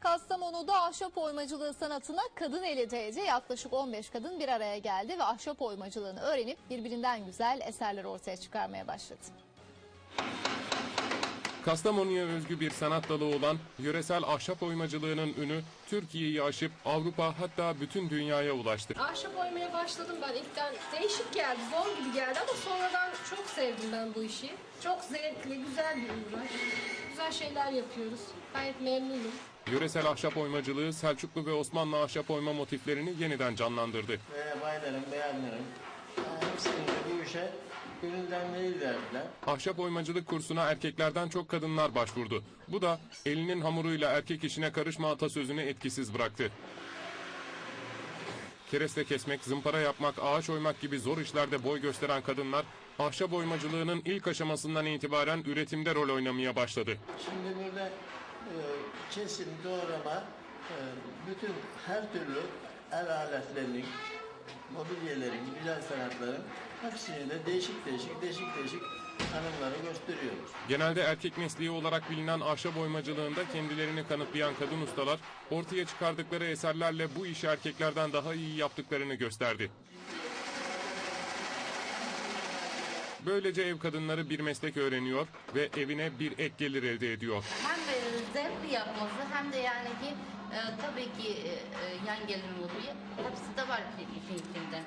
Kastamonu'da ahşap oymacılığı sanatına kadın eli değdi. Yaklaşık 15 kadın bir araya geldi ve ahşap oymacılığını öğrenip birbirinden güzel eserler ortaya çıkarmaya başladı. Kastamonu'ya özgü bir sanat dalı olan yöresel ahşap oymacılığının ünü Türkiye'yi aşıp Avrupa hatta bütün dünyaya ulaştı. Ahşap oymaya başladım ben ilkten. Değişik geldi, zor gibi geldi ama sonradan çok sevdim ben bu işi. Çok zevkli, güzel bir uğraş. Güzel şeyler yapıyoruz. Gayet memnunum. Yöresel ahşap oymacılığı Selçuklu ve Osmanlı ahşap oyma motiflerini yeniden canlandırdı. Ve baylarım, beğenlerim. Yani hepsinin de bu işe gönülden değil derdiler. Ahşap oymacılık kursuna erkeklerden çok kadınlar başvurdu. Bu da elinin hamuruyla erkek işine karışma atasözünü etkisiz bıraktı. Kereste kesmek, zımpara yapmak, ağaç oymak gibi zor işlerde boy gösteren kadınlar ahşap oymacılığının ilk aşamasından itibaren üretimde rol oynamaya başladı. Şimdi burada e, kesim, doğrama, e, bütün her türlü el aletlerinin, mobilyelerin, güzel sanatların hepsini de değişik değişik, değişik değişik hanımlara gösteriyoruz. Genelde erkek mesleği olarak bilinen ahşap oymacılığında kendilerini kanıtlayan kadın ustalar ortaya çıkardıkları eserlerle bu işi erkeklerden daha iyi yaptıklarını gösterdi. Böylece ev kadınları bir meslek öğreniyor ve evine bir ek gelir elde ediyor. hem e, zevkli yapması hem de yani ki e, tabii ki e, e, yan gelir oluyor. Hepsi de var işin içinde.